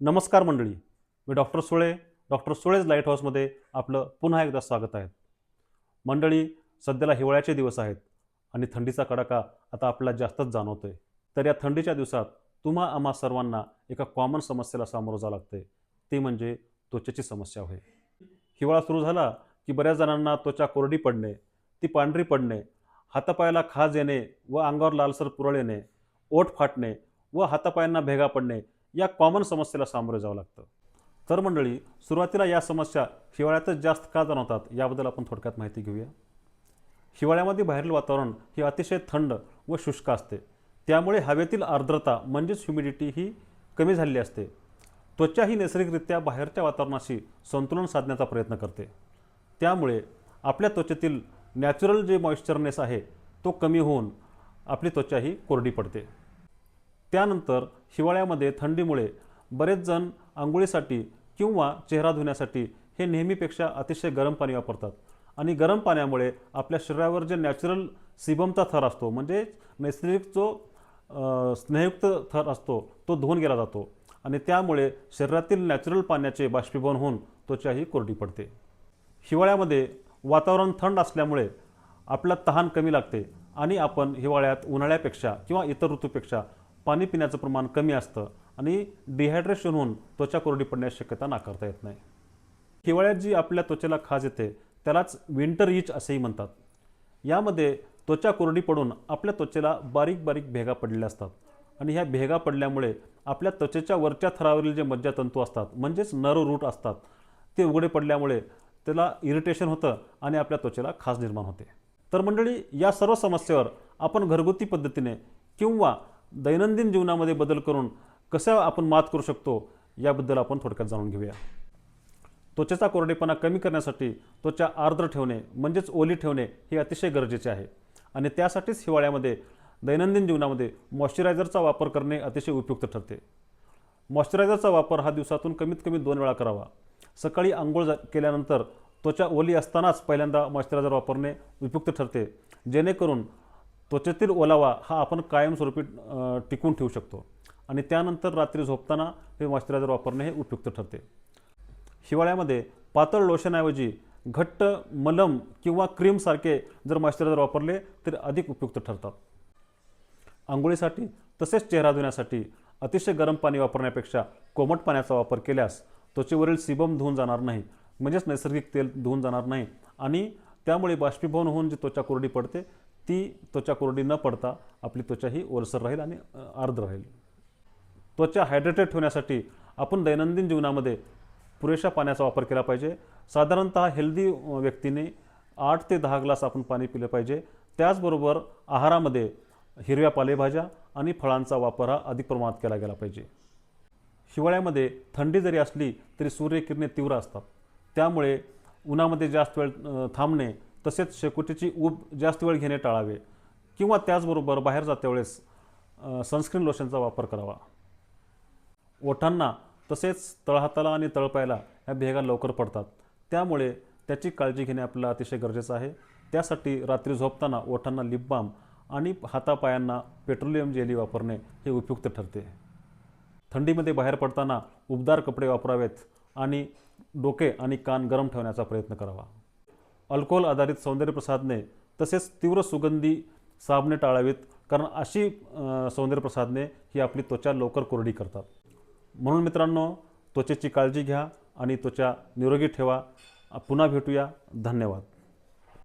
नमस्कार मंडळी. मी doctor Sule doctor Sule's light हाऊसमध्ये आपलं पुन्हा एकदा स्वागत आहे. मंडळी सध्याला हिवाळ्याचे दिवस आहेत आणि थंडीचा कडाका आता आपल्याला जास्तच जाणवतोय. तर या थंडीच्या दिवसात तुम्हा आम्हा सर्वांना एका कॉमन समस्येला सामोरं जावं लागते ती म्हणजे त्वचेची समस्या होय. हिवाळा सुरू झाला की बऱ्याच जणांना त्वचा कोरडी पडणे ती पांढरी पडणे हातापायाला खाज येणे व अंगावर लालसर पुरळ येणे ओठ फाटणे व हातापायांना भेगा पडणे या कॉमन समस्येला सामोरे जावं लागतं. तर मंडळी सुरुवातीला या समस्या हिवाळ्यातच जास्त का जाणवतात याबद्दल आपण थोडक्यात माहिती घेऊया. हिवाळ्यामध्ये बाहेरील वातावरण हे अतिशय थंड व शुष्क असते. त्यामुळे हवेतील आर्द्रता म्हणजेच ह्युमिडिटी ही कमी झालेली असते. त्वचा ही नैसर्गिकरित्या बाहेरच्या वातावरणाशी संतुलन साधण्याचा प्रयत्न करते. त्यामुळे आपल्या त्वचेतील नॅचरल जे मॉइश्चरनेस आहे तो कमी होऊन आपली त्वचा ही कोरडी पडते. त्यानंतर हिवाळ्यामध्ये थंडीमुळे बरेच जण आंघोळीसाठी किंवा चेहरा धुण्यासाठी हे नेहमीपेक्षा अतिशय गरम पाणी वापरतात. आणि गरम पाण्यामुळे आपल्या शरीरावर जे नॅचरल सिबमचा थर असतो म्हणजे नैसर्गिक जो स्नेहयुक्त थर असतो तो धुवून गेला जातो. आणि त्यामुळे शरीरातील नॅचरल पाण्याचे बाष्पीभवन होऊन त्वचाही कोरडी पडते. हिवाळ्यामध्ये वातावरण थंड असल्यामुळे आपला तहान कमी लागते आणि आपण हिवाळ्यात उन्हाळ्यापेक्षा किंवा इतर ऋतूपेक्षा पाणी पिण्याचं प्रमाण कमी असतं आणि डिहायड्रेशन होऊन त्वचा कोरडी पडण्याची शक्यता नाकारता येत नाही. हिवाळ्यात जी आपल्या त्वचेला खाज येते त्यालाच विंटर इच असेही म्हणतात. यामध्ये त्वचा कोरडी पडून आपल्या त्वचेला बारीक बारीक भेगा पडलेल्या असतात आणि ह्या भेगा पडल्यामुळे आपल्या त्वचेच्या वरच्या थरावरील जे मज्जातंतू असतात म्हणजेच नर रूट असतात ते उघडे पडल्यामुळे त्याला इरिटेशन होतं आणि आपल्या त्वचेला खाज निर्माण होते. तर मंडळी या सर्व समस्येवर आपण घरगुती पद्धतीने किंवा दैनंदिन जीवनामध्ये बदल करून कसं आपण मात करू शकतो याबद्दल आपण थोडक्यात जाणून घेऊया. त्वचेचा कोरडेपणा कमी करण्यासाठी त्वचा आर्द्र ठेवणे म्हणजेच ओली ठेवणे हे अतिशय गरजेचे आहे. आणि त्यासाठीच हिवाळ्यामध्ये दैनंदिन जीवनामध्ये मॉइश्चरायझरचा वापर करणे अतिशय उपयुक्त ठरते. मॉइश्चरायझरचा वापर हा दिवसातून कमीत कमी दोन वेळा करावा. सकाळी आंघोळ जा- केल्यानंतर त्वचा ओली असतानाच पहिल्यांदा मॉइश्चरायझर वापरणे उपयुक्त ठरते. जेणेकरून त्वचेतील ओलावा हा आपण कायमस्वरूपी टिकून ठेवू शकतो. आणि त्यानंतर रात्री झोपताना हे मॉइश्चरायझर वापरणे हे उपयुक्त ठरते. हिवाळ्यामध्ये पातळ लोशनऐवजी घट्ट मलम किंवा क्रीमसारखे जर मॉइश्चरायझर वापरले तर अधिक उपयुक्त ठरतात. आंघोळीसाठी तसेच चेहरा धुण्यासाठी अतिशय गरम पाणी वापरण्यापेक्षा कोमट पाण्याचा वापर केल्यास त्वचेवरील सिबम धुवून जाणार नाही म्हणजेच नैसर्गिक तेल धुवून जाणार नाही आणि त्यामुळे बाष्पीभवन होऊन जी त्वचा कोरडी पडते ती त्वचा कोरडी न पडता आपली त्वचा ही ओलसर राहील आणि आर्द्र राहील. त्वचा हायड्रेटेड ठेवण्यासाठी आपण दैनंदिन जीवनामध्ये पुरेशा पाण्याचा वापर केला पाहिजे. साधारणतः हेल्दी व्यक्तीने आठ ते दहा ग्लास आपण पाणी पिलं पाहिजे. त्याचबरोबर आहारामध्ये हिरव्या पालेभाज्या आणि फळांचा वापर हा अधिक प्रमाणात केला गेला पाहिजे. हिवाळ्यामध्ये थंडी जरी असली तरी सूर्यकिरणे तीव्र असतात. त्यामुळे उन्हामध्ये जास्त वेळ थांबणे तसेच शेकोटीची ऊब जास्त वेळ घेणे टाळावे किंवा त्याचबरोबर बाहेर जात्या वेळेस सनस्क्रीन लोशनचा वापर करावा. ओठांना तसेच तळहाताला आणि तळपायला ह्या भेगा लवकर पडतात. त्यामुळे त्याची काळजी घेणे आपल्याला अतिशय गरजेचं आहे. त्यासाठी रात्री झोपताना ओठांना लिप बाम आणि हातापायांना पेट्रोलियम जेली वापरणे हे उपयुक्त ठरते. थंडीमध्ये बाहेर पडताना उबदार कपडे वापरावेत आणि डोके आणि कान गरम ठेवण्याचा प्रयत्न करावा. अल्कोहोल आधारित सौंदर्यप्रसाधने तसेच तीव्र सुगंधी साबणे टाळावीत कारण अशी सौंदर्यप्रसाधने ही आपली त्वचा लवकर कोरडी करतात. म्हणून मित्रांनो त्वचेची काळजी घ्या आणि त्वचा निरोगी ठेवा. पुन्हा भेटूया. धन्यवाद.